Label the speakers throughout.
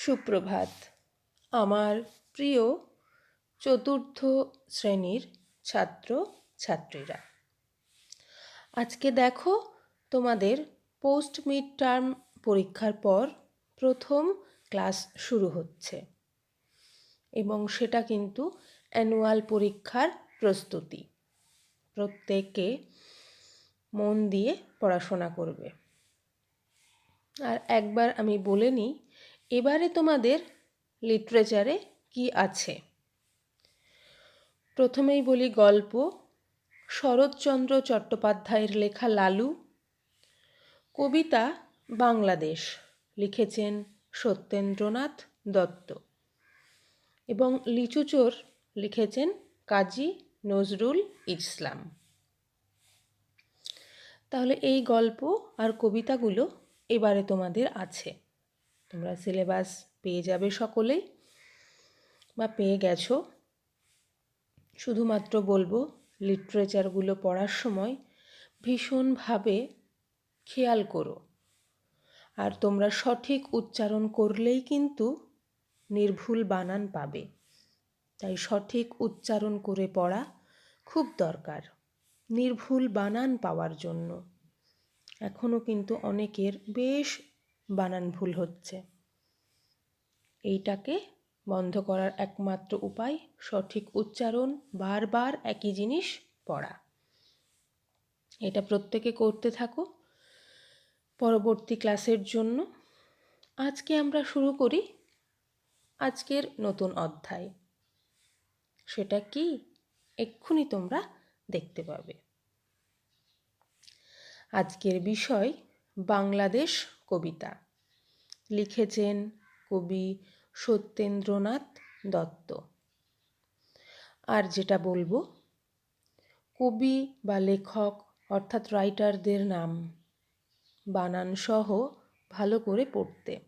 Speaker 1: সুপ্রভাত। আমার প্রিয় চতুর্থ শ্রেণির ছাত্র, ছাত্রীরা, আজকে দেখো তোমাদের পোস্ট মিড টার্ম পরীক্ষার পর প্রথম ক্লাস শুরু হচ্ছে এবং সেটা কিন্তু অ্যানুয়াল পরীক্ষার প্রস্তুতি। প্রত্যেকে মন দিয়ে পড়াশোনা করবে। আর একবার আমি বলে নিই এবারে তোমাদের লিটারেচারে কি আছে? প্রথমেই বলি গল্প। শরৎচন্দ্র চট্টোপাধ্যায়ের লেখা লালু। কবিতা বাংলাদেশ। লিখেছেন সত্যেন্দ্রনাথ দত্ত। এবং লিচুচোর লিখেছেন কাজী নজরুল ইসলাম। তাহলে এই গল্প আর কবিতাগুলো এবারে তোমাদের আছে। তোমরা সিলেবাস পেয়ে যাবে সকলেই বা পেয়ে গেছো। শুধুমাত্র বলব লিটারেচারগুলো পড়ার সময় ভীষণভাবে খেয়াল করো। আর তোমরা সঠিক উচ্চারণ করলেই কিন্তু নির্ভুল বানান পাবে। তাই সঠিক উচ্চারণ করে পড়া খুব দরকার। নির্ভুল বানান পাওয়ার জন্য। এখনও কিন্তু অনেকের বেশ বানান ভুল হচ্ছে। এইটাকে বন্ধ করার একমাত্র উপায় সঠিক উচ্চারণ, বারবার একই জিনিস পড়া। এটা প্রত্যেকে করতে থাকো। পরবর্তী ক্লাসের জন্য আজকে আমরা শুরু করি আজকের নতুন অধ্যায়। সেটা কি? এক্ষুনি তোমরা দেখতে পাবে। আজকের বিষয় বাংলাদেশ কবিতা। লিখেছেন কবি সত্যেন্দ্রনাথ দত্ত। আর যেটা বলব, কবি বা লেখক অর্থাৎ রাইটারদের নাম বানান সহ ভালো করে পড়তে,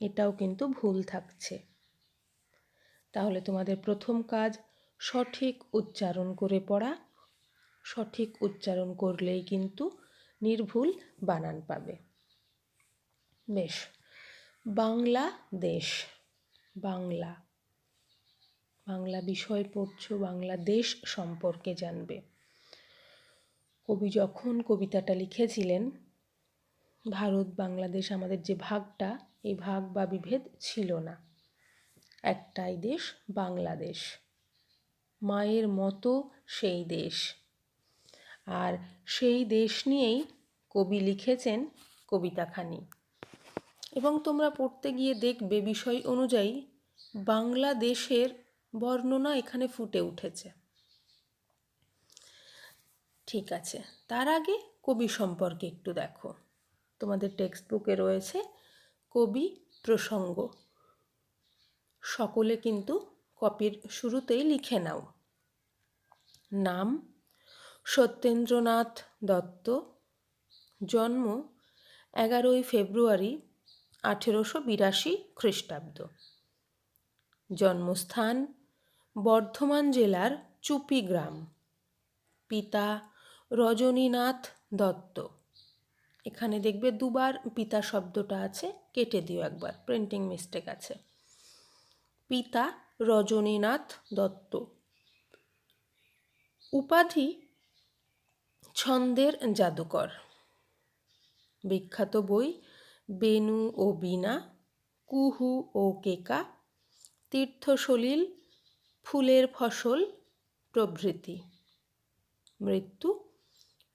Speaker 1: এটাও কিন্তু ভুল থাকছে। তাহলে তোমাদের প্রথম কাজ, সঠিক উচ্চারণ করে পড়া। সঠিক উচ্চারণ করলেই কিন্তু নির্ভুল বানান পাবে। বেশ। বাংলা দেশ বাংলা। বাংলা বিষয় পড়ছো, বাংলাদেশ সম্পর্কে জানবে। কবি যখন কবিতাটা লিখেছিলেন, ভারত, বাংলাদেশ আমাদের যে ভাগটা, এই ভাগ বা বিভেদ ছিল না। একটাই দেশ, বাংলাদেশ। মায়ের মতো সেই দেশ। আর সেই দেশ নিয়েই কবি লিখেছেন কবিতাখানি। এবং তোমরা পড়তে গিয়ে দেখবে বিষয় অনুযায়ী বাংলাদেশের বর্ণনা এখানে ফুটে উঠেছে। ঠিক আছে, তার আগে কবি সম্পর্কে একটু দেখো। তোমাদের টেক্সট বুকে রয়েছে কবি প্রসঙ্গ। সকলে কিন্তু কপির শুরুতেই লিখে নাও। নাম সত্যেন্দ্রনাথ দত্ত, জন্ম এগারোই ফেব্রুয়ারি আঠেরোশো বিরাশি খ্রিস্টাব্দ। জন্মস্থান, বর্ধমান জেলার চুপি গ্রাম। পিতা রজনীনাথ দত্ত। এখানে দেখবে দুবার পিতা শব্দটা আছে, কেটে দিও একবার প্রিন্টিং মিস্টেক আছে। পিতা রজনীনাথ দত্ত। উপাধি ছন্দের জাদুকর। বিখ্যাত বই বেনু ও বীণা, কুহু ও কেকা, তীর্থসলিল, ফুলের ফসল, প্রভৃতি। মৃত্যু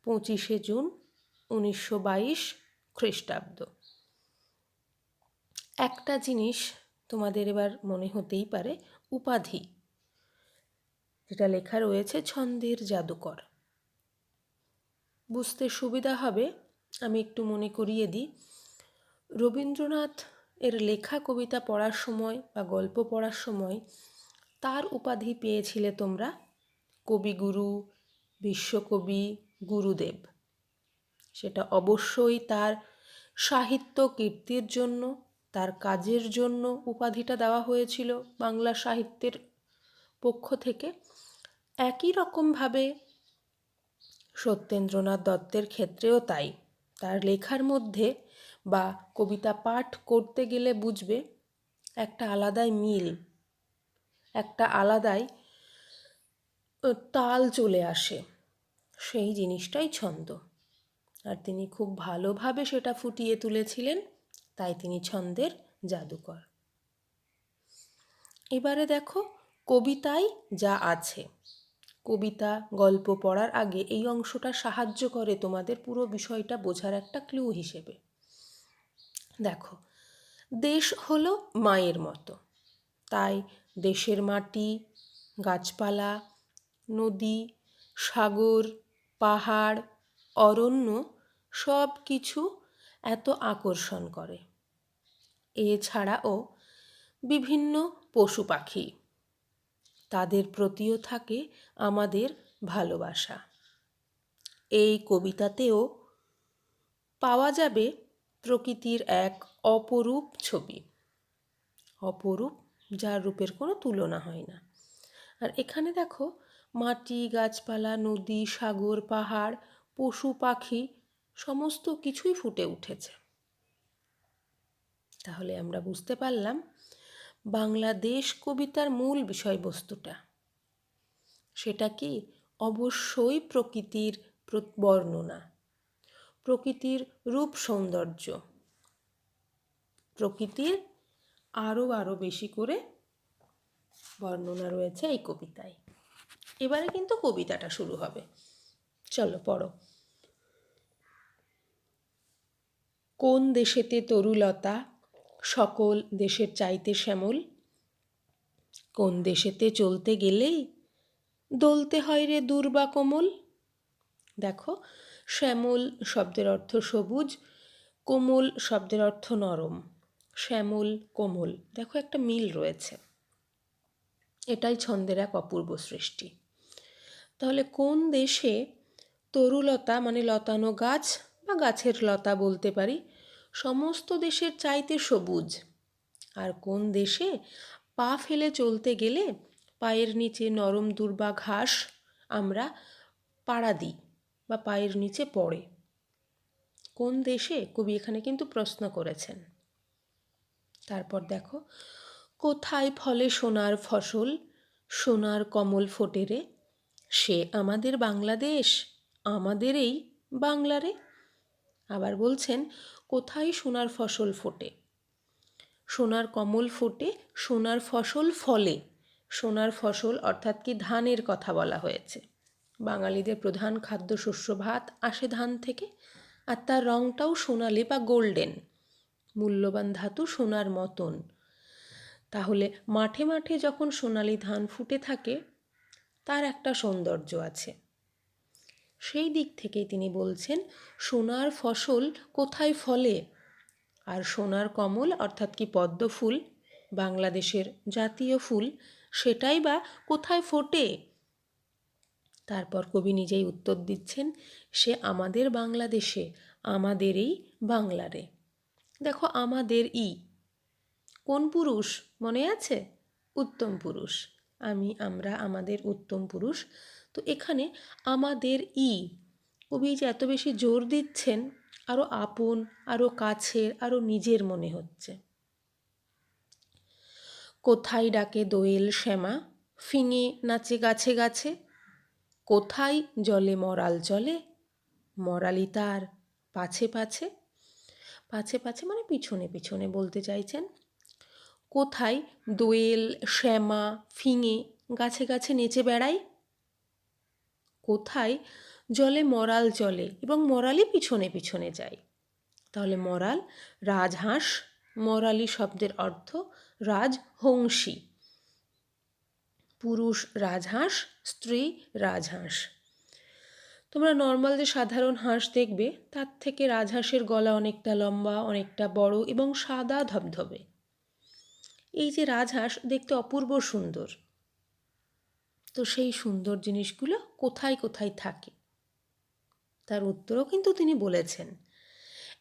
Speaker 1: পঁচিশে জুন উনিশশো বাইশ খ্রিস্টাব্দ। একটা জিনিস তোমাদের এবার মনে হতেই পারে, উপাধি। যেটা লেখা রয়েছে, ছন্দের জাদুকর। বুঝতে সুবিধা হবে, আমি একটু মনে করিয়ে দিই। রবীন্দ্রনাথ এর লেখা, কবিতা পড়ার সময় বা গল্প পড়ার সময় তার উপাধি পেয়েছিলে তোমরা? কবিগুরু, বিশ্বকবি, গুরুদেব। সেটা অবশ্যই তার সাহিত্য কীর্তির জন্য, তার কাজের জন্য উপাধিটা দেওয়া হয়েছিল বাংলা সাহিত্যের পক্ষ থেকে। একই রকমভাবে সত্যেন্দ্রনাথ দত্তের ক্ষেত্রেও তাই। তার লেখার মধ্যে বা কবিতা পাঠ করতে গেলে বুঝবে একটা আলাদাই মিল, একটা আলাদাই তাল চলে আসে। সেই জিনিসটাই ছন্দ। আর তিনি খুব ভালোভাবে সেটা ফুটিয়ে তুলেছিলেন, তাই তিনি ছন্দের জাদুকর। এবারে দেখো কবিতায় যা আছে। কবিতা, গল্প পড়ার আগে এই অংশটা সাহায্য করে তোমাদের পুরো বিষয়টা বোঝার একটা ক্লু হিসেবে। দেখো, দেশ হলো মায়ের মতো। তাই দেশের মাটি, গাছপালা, নদী, সাগর, পাহাড়, অরণ্য সব কিছু এত আকর্ষণ করে। এছাড়াও বিভিন্ন পশু পাখি, তাদের প্রতিও থাকে আমাদের ভালোবাসা। এই কবিতাতেও পাওয়া যাবে প্রকৃতির এক অপরূপ ছবি। অপরূপ যার রূপের কোনো তুলনা হয় না। আর এখানে দেখো, মাটি, গাছপালা, নদী, সাগর, পাহাড়, পশু, পাখি, সমস্ত কিছুই ফুটে উঠেছে। তাহলে আমরা বুঝতে পারলাম বাংলাদেশ কবিতার মূল বিষয়বস্তুটা। সেটা কি? অবশ্যই প্রকৃতির বর্ণনা। প্রকৃতির রূপ সৌন্দর্য। প্রকৃতির আরও আরও বেশি করে বর্ণনা রয়েছে এই কবিতায়। এবারে কিন্তু কবিতাটা শুরু হবে। চলো, পড়ো। কোন দেশেতে তরুলতা, সকল দেশের চাইতে শ্যামল? কোন দেশেতে চলতে গেলেই দলতে হয় রে দুর্বা কোমল? দেখো শ্যামল শব্দের অর্থ সবুজ, কোমল শব্দের অর্থ নরম। শ্যামল, কোমল, দেখো একটা মিল রয়েছে। এটাই ছন্দের এক অপূর্ব সৃষ্টি। তাহলে কোন দেশে তরুলতা মানে লতানো গাছ বা গাছের লতা বলতে পারি? সমস্ত দেশের চাইতে সবুজ। আর কোন দেশে পা ফেলে চলতে গেলে পায়ের নিচে নরম দুর্বা ঘাস আমরা পাড়া দিই? বা পায়ের নিচে পড়ে। কোন দেশে? কবি এখানে কিন্তু প্রশ্ন করেছেন। তারপর দেখো, কোথায় ফলে সোনার ফসল? সোনার কমল ফোটে রে। সে আমাদের বাংলাদেশ আমাদের এই বাংলারে আবার বলছেন, কোথায় সোনার ফসল ফোটে? সোনার কমল ফোটে, সোনার ফসল ফলে। সোনার ফসল অর্থাৎ কি ধানের কথা বলা হয়েছে। বাঙালিদের প্রধান খাদ্যশস্য ভাত, আসে ধান থেকে। আর তার রঙটাও সোনালি বা গোল্ডেন। মূল্যবান ধাতু সোনার মতন। তাহলে মাঠে মাঠে যখন সোনালি ধান ফুটে থাকে, তার একটা সৌন্দর্য আছে। সেই দিক থেকেই তিনি বলছেন, সোনার ফসল কোথায় ফলে? আর সোনার কমল অর্থাৎ কি পদ্ম ফুল, বাংলাদেশের জাতীয় ফুল, সেটাই বা কোথায় ফোটে? তারপর কবি নিজেই উত্তর দিচ্ছেন, সে আমাদের বাংলাদেশে, আমাদেরই বাংলারে। দেখো, আমাদের ই। কোন পুরুষ মনে আছে? উত্তম পুরুষ। আমি, আমরা, আমাদের উত্তম পুরুষ। তো এখানে আমাদের ই। কবি যে এত বেশি জোর দিচ্ছেন আরও আপন আরও কাছের আরও নিজের মনে হচ্ছে। কোথায় ডাকে দোয়েল শ্যামা? ফিঙে নাচে গাছে গাছে? কোথায় জলে মরাল চলে মরালি তার পাছে পাছে? পাছে পাছে মানে পিছনে পিছনে বলতে চাইছেন। কোথায় দোয়েল, শ্যামা, ফিঙে গাছে গাছে নেচে বেড়ায়? কোথায় জলে মরাল চলে এবং মরালি পিছনে পিছনে যায়? তাহলে মরাল রাজহাঁস, মরালি শব্দের অর্থ রাজহংসী। পুরুষ রাজহাঁস স্ত্রী রাজহাঁস। তোমরা নর্মাল যে সাধারণ হাঁস দেখবে, তার থেকে রাজহাঁসের গলা অনেকটা লম্বা, অনেকটা বড় এবং সাদা ধবধবে। এই যে রাজহাঁস দেখতে অপূর্ব সুন্দর। তো সেই সুন্দর জিনিসগুলো কোথায় কোথায় থাকে? তার উত্তরও কিন্তু তিনি বলেছেন।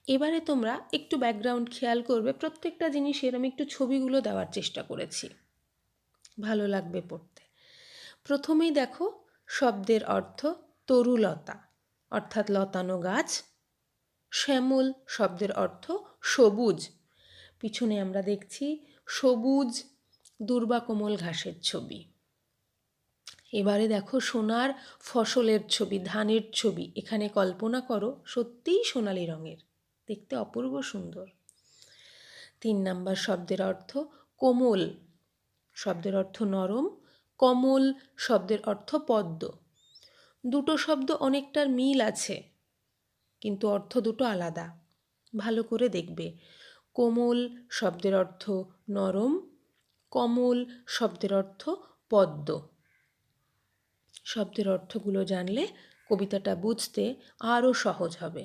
Speaker 1: এবারে তোমরা একটু ব্যাকগ্রাউন্ড খেয়াল করবে, প্রত্যেকটা জিনিসের আমি একটু ছবিগুলো দেওয়ার চেষ্টা করেছি। ভালো লাগবে পড়তে। প্রথমেই দেখো শব্দের অর্থ তরুলতা, অর্থাৎ লতানো গাছ। শ্যামল শব্দের অর্থ সবুজ। পিছনে আমরা দেখছি সবুজ দুর্বা কোমল ঘাসের ছবি। এবারে দেখো সোনার ফসলের ছবি, ধানের ছবি। এখানে কল্পনা করো, সত্যিই সোনালি রঙের, দেখতে অপূর্ব সুন্দর। তিন নাম্বার শব্দের অর্থ কোমল, শব্দের অর্থ নরম কমল শব্দের অর্থ পদ্ম। দুটো শব্দ অনেকটার মিল আছে, কিন্তু অর্থ দুটো আলাদা। ভালো করে দেখবে। কোমল শব্দের অর্থ নরম, কমল শব্দের অর্থ পদ্ম। শব্দের অর্থগুলো জানলে কবিতাটা বুঝতে আরও সহজ হবে।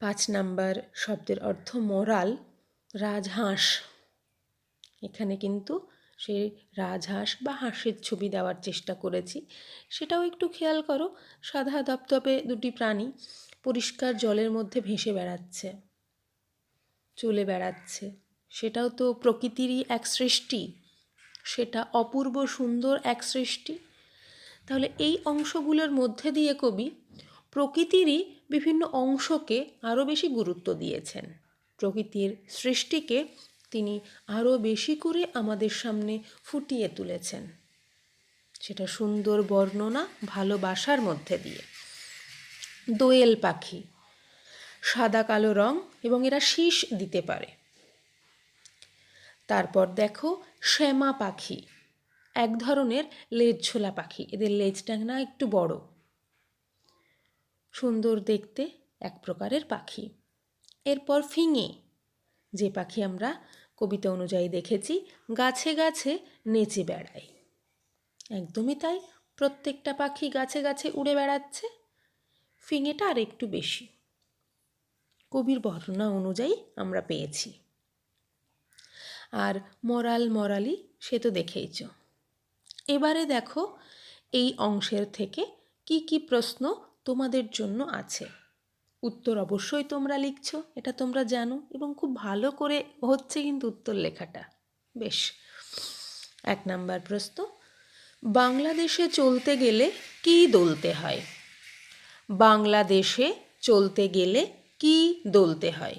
Speaker 1: পাঁচ নাম্বার শব্দের অর্থ মরাল, রাজহাঁস। এখানে কিন্তু সেই রাজহাঁস বা হাঁসের ছবি দেওয়ার চেষ্টা করেছি। সেটাও একটু খেয়াল করো, সাদা দপদপে দুটি প্রাণী পরিষ্কার জলের মধ্যে ভেসে বেড়াচ্ছে, চলে বেড়াচ্ছে। সেটাও তো প্রকৃতিরই এক সৃষ্টি, সেটা অপূর্ব সুন্দর এক সৃষ্টি। তাহলে এই অংশগুলোর মধ্যে দিয়ে কবি প্রকৃতিরই বিভিন্ন অংশকে আরও বেশি গুরুত্ব দিয়েছেন। প্রকৃতির সৃষ্টিকে তিনি আরও বেশি করে আমাদের সামনে ফুটিয়ে তুলেছেন। সেটা সুন্দর বর্ণনা ভালোবাসার মধ্যে দিয়ে। দোয়েল পাখি, সাদা কালো রং এবং এরা শীষ দিতে পারে। তারপর দেখো শ্যামা পাখি, এক ধরনের লেজ ঝোলা পাখি, এদের লেজ না একটু বড়। সুন্দর দেখতে এক প্রকারের পাখি। এরপর ফিঙে, যে পাখি আমরা কবিতা অনুযায়ী দেখেছি, গাছে গাছে নেচে বেড়ায়। একদমই তাই, প্রত্যেকটা পাখি গাছে গাছে উড়ে বেড়াচ্ছে, ফিঙেটা আর একটু বেশি। কবির বর্ণনা অনুযায়ী আমরা পেয়েছি। আর মরাল মরালি সে তো দেখেইছ। এবারে দেখো এই অংশের থেকে কি কি প্রশ্ন তোমাদের জন্য আছে। উত্তর অবশ্যই তোমরা লিখছো, এটা তোমরা জানো এবং খুব ভালো করে হচ্ছে কিন্তু উত্তর লেখাটা। বেশ, এক নাম্বার প্রশ্ন। বাংলাদেশে চলতে গেলে কি দলতে হয়? বাংলাদেশে চলতে গেলে কি দলতে হয়?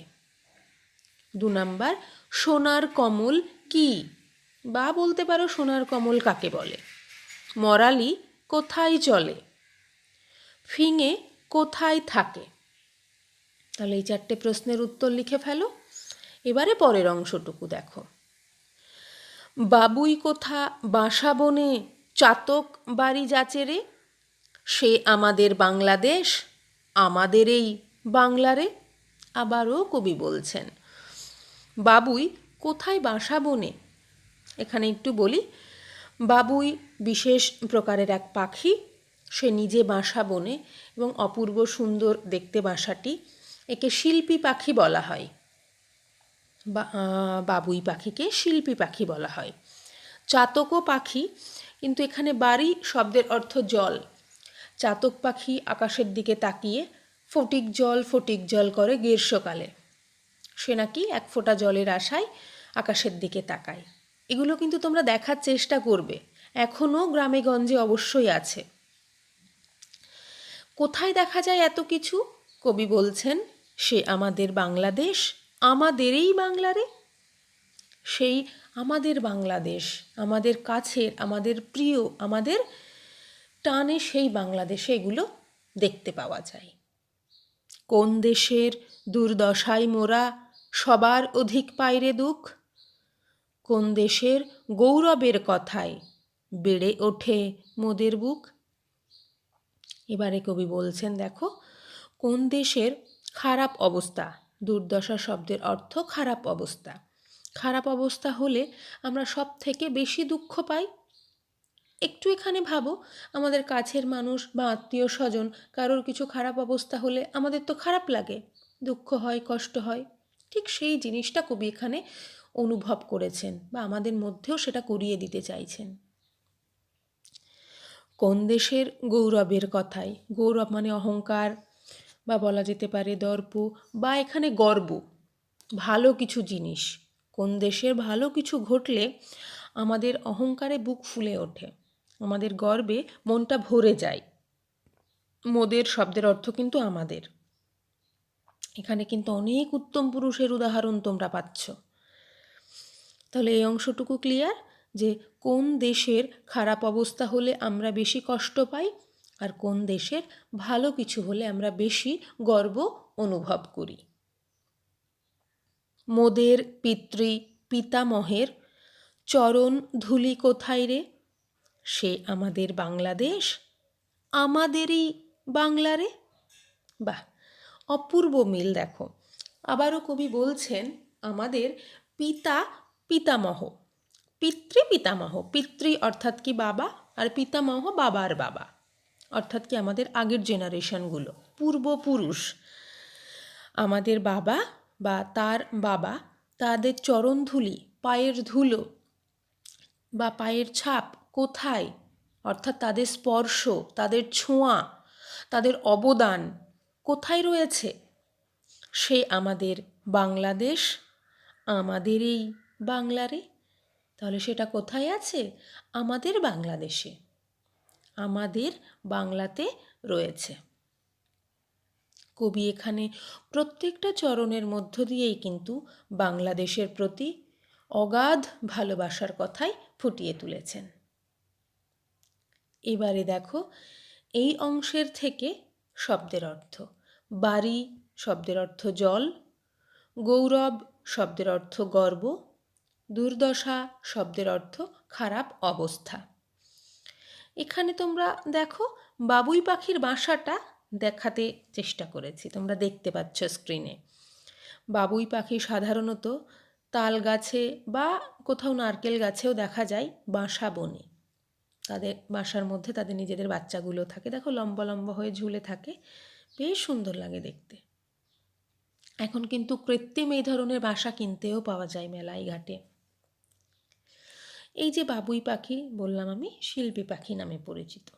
Speaker 1: দু নাম্বার, সোনার কমল কি? বা বলতে পারো সোনার কমল কাকে বলে? মরালি কোথায় চলে? ফিঙে কোথায় থাকে? তাহলে এই চারটে প্রশ্নের উত্তর লিখে ফেলো। এবারে পরের অংশটুকু দেখো। বাবুই কোথা বাসা বনে চাতক বাড়ি যাচেরে সে আমাদের বাংলাদেশ, আমাদের এই বাংলারে আবারও কবি বলছেন। বাবুই কোথায় বাসা বনে? এখানে একটু বলি। বাবুই বিশেষ প্রকারের এক পাখি, সে নিজে বাসা বনে এবং অপূর্ব সুন্দর দেখতে বাসাটি। একে শিল্পী পাখি বলা হয়। বাবুই পাখিকে শিল্পী পাখি বলা হয়। চাতকও পাখি, কিন্তু এখানে বাড়ি শব্দের অর্থ জল। চাতক পাখি আকাশের দিকে তাকিয়ে ফটিক জল ফটিক জল করে গ্রীষ্মকালে। সে নাকি এক ফোঁটা জলের আশায় আকাশের দিকে তাকায়। এগুলো কিন্তু তোমরা দেখার চেষ্টা করবে। এখনও গ্রামে গঞ্জে অবশ্যই আছে। কোথায় দেখা যায় এত কিছু? কবি বলছেন সে আমাদের বাংলাদেশ, আমাদেরই বাংলারে সেই আমাদের বাংলাদেশ, আমাদের কাছের, আমাদের প্রিয়, আমাদের টানে সেই বাংলাদেশে এগুলো দেখতে পাওয়া যায়। কোন দেশের দুর্দশায় মোরা সবার অধিক পাইরে দুঃখ? কোন দেশের গৌরবের কথায় বেড়ে ওঠে মোদের বুক? এবারে কবি বলছেন, দেখো, কোন দেশের খারাপ অবস্থা, দুর্দশা শব্দের অর্থ খারাপ অবস্থা। খারাপ অবস্থা হলে আমরা সব থেকে বেশি দুঃখ পাই? একটু এখানে ভাবো, আমাদের কাছের মানুষ বা আত্মীয় স্বজন কারোর কিছু খারাপ অবস্থা হলে আমাদের তো খারাপ লাগে, দুঃখ হয়, কষ্ট হয়। ঠিক সেই জিনিসটা কবি এখানে অনুভব করেছেন বা আমাদের মধ্যেও সেটা করিয়ে দিতে চাইছেন। কোন দেশের গৌরবের কথাই, গৌরব মানে অহংকার বা বলা যেতে পারে দর্প বা এখানে গর্ব। ভালো কিছু জিনিস। কোন দেশের ভালো কিছু ঘটলে আমাদের অহংকারে বুক ফুলে ওঠে। আমাদের গর্বে মনটা ভরে যায়। মোদের শব্দের অর্থ কিন্তু আমাদের। এখানে কিন্তু অনেক উত্তম পুরুষের উদাহরণ তোমরা পাচ্ছ। তাহলে এই অংশটুকু ক্লিয়ার যে কোন দেশের খারাপ অবস্থা হলে আমরা বেশি কষ্ট পাই? আর কোন দেশের ভালো কিছু হলে আমরা বেশি গর্ব অনুভব করি। মোদের পিতৃ পিতামহের চরণ ধুলি কোথায় রে? সে আমাদের বাংলাদেশ, আমাদেরই বাংলা রে? বাহ, অপূর্ব মিল দেখো। আবারও কবি বলছেন, আমাদের পিতা পিতামহ, পিতৃ পিতামহ, পিতৃ অর্থাৎ কি বাবা? আর পিতামহ বাবার বাবা। অর্থাৎ কি আমাদের আগের জেনারেশনগুলো পূর্বপুরুষ। আমাদের বাবা বা তার বাবা তাদের চরণধুলি পায়ের ধুলো বা পায়ের ছাপ কোথায়? অর্থাৎ তাদের স্পর্শ, তাদের ছোঁয়া, তাদের অবদান কোথায় রয়েছে? সে আমাদের বাংলাদেশ, আমাদের এই বাংলারে। তাহলে সেটা কোথায় আছে? আমাদের বাংলাদেশে। আমাদের বাংলাতে রয়েছে। কবি এখানে প্রত্যেকটা চরণের মধ্য দিয়েই কিন্তু বাংলাদেশের প্রতি অগাধ ভালোবাসার কথাই ফুটিয়ে তুলেছেন। এবারে দেখো, এই অংশের থেকে শব্দের অর্থ। বাড়ি শব্দের অর্থ জল, গৌরব শব্দের অর্থ গর্ব, দুর্দশা শব্দের অর্থ খারাপ অবস্থা। এখানে তোমরা দেখো, বাবুই পাখির বাসাটা দেখাতে চেষ্টা করেছি। তোমরা দেখতে পাচ্ছ স্ক্রিনে বাবুই পাখি সাধারণত তাল গাছে বা কোথাও নারকেল গাছেও দেখা যায় বাসা বনে। তাদের বাসার মধ্যে তাদের নিজেদের বাচ্চাগুলো থাকে। দেখো, লম্বা লম্বা হয়ে ঝুলে থাকে। বেশ সুন্দর লাগে দেখতে। এখন কিন্তু কৃত্রিম এই ধরনের বাসা কিনতেও পাওয়া যায় মেলায়, ঘাটে। এই যে বাবুই পাখি বললাম আমি, শিল্পী পাখি নামে পরিচিত।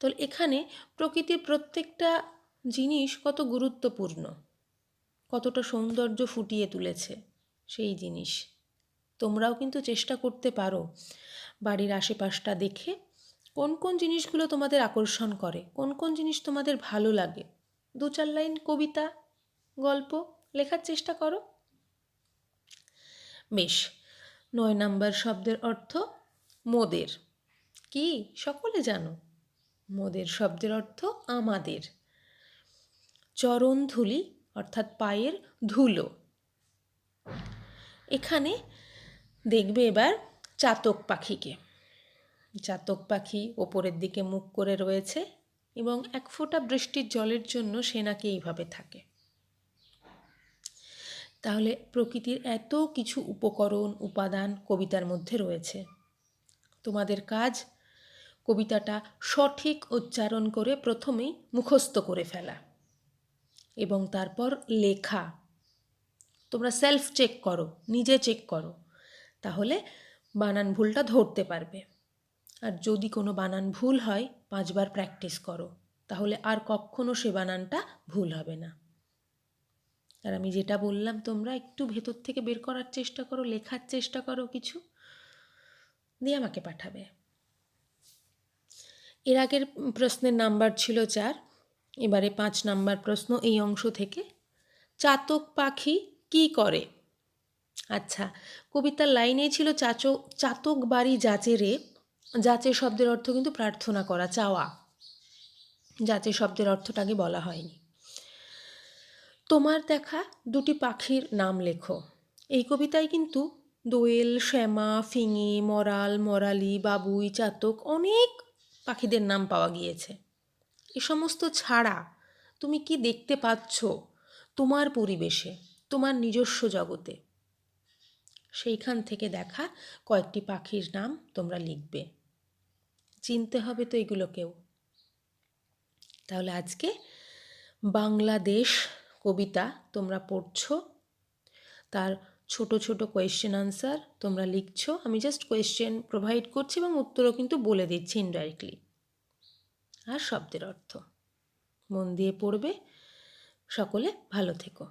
Speaker 1: তো এখানে প্রকৃতির প্রত্যেকটা জিনিস কত গুরুত্বপূর্ণ, কতটা সৌন্দর্য ফুটিয়ে তুলেছে সেই জিনিস। তোমরাও কিন্তু চেষ্টা করতে পারো বাড়ির আশেপাশটা দেখে কোন কোন জিনিসগুলো তোমাদের আকর্ষণ করে, কোন কোন জিনিস তোমাদের ভালো লাগে। দু চার লাইন কবিতা, গল্প লেখার চেষ্টা করো। বেশ নয় নাম্বার শব্দের অর্থ মোদের। কি? সকলে জানো। মোদের শব্দের অর্থ আমাদের। চরণ ধুলি, অর্থাৎ পায়ের ধুলো। এখানে দেখবে এবার চাতক পাখিকে। চাতক পাখি ওপরের দিকে মুখ করে রয়েছে এবং এক ফোঁটা বৃষ্টির জলের জন্য সে নাকি এইভাবে থাকে। তাহলে প্রকৃতির এত কিছু উপকরণ, উপাদান কবিতার মধ্যে রয়েছে। তোমাদের কাজ কবিতাটা সঠিক উচ্চারণ করে প্রথমেই মুখস্থ করে ফেলা এবং তারপর লেখা। তোমরা সেলফ চেক করো, নিজে চেক করো, তাহলে বানান ভুলটা ধরতে পারবে। আর যদি কোনো বানান ভুল হয়, পাঁচবার প্র্যাকটিস করো, তাহলে আর কখনো সে বানানটা ভুল হবে না। আর আমি যেটা বললাম, তোমরা একটু ভেতর থেকে বের করার চেষ্টা করো, লেখার চেষ্টা করো কিছু। দিয়ে আমাকে পাঠাবে। এর আগের প্রশ্নের নাম্বার ছিল চার। এবারে পাঁচ নাম্বার প্রশ্ন এই অংশ থেকে। চাতক পাখি কি করে? আচ্ছা কবিতার লাইনেই ছিল চাচক চাতক বাড়ি যাচে রে। যাচে শব্দের অর্থ কিন্তু প্রার্থনা করা, চাওয়া। যাচে শব্দের অর্থটাকে বলা হয়নি। তোমার দেখা দুটি পাখির নাম লেখো। এই কবিতায় কিন্তু দোয়েল, শ্যামা, ফিঙে, মরাল, মরালি, বাবুই, চাতক অনেক পাখিদের নাম পাওয়া গিয়েছে। এ সমস্ত ছাড়া তুমি কি দেখতে পাচ্ছ তোমার পরিবেশে, তোমার নিজস্ব জগতে? সেইখান থেকে দেখা কয়েকটি পাখির নাম তোমরা লিখবে। চিনতে হবে তো এগুলোকেও তাহলে আজকে বাংলাদেশ কবিতা তোমরা পড়ছো, তার ছোট ছোট কোয়েশ্চেন আনসার তোমরা লিখছ। আমি জাস্ট কোয়েশ্চেন প্রোভাইড করছি এবং উত্তরও কিন্তু বলে দিচ্ছি ইনডাইরেক্টলি আর শব্দের অর্থ। মন দিয়ে পড়বে। সকলে ভালো থেকো।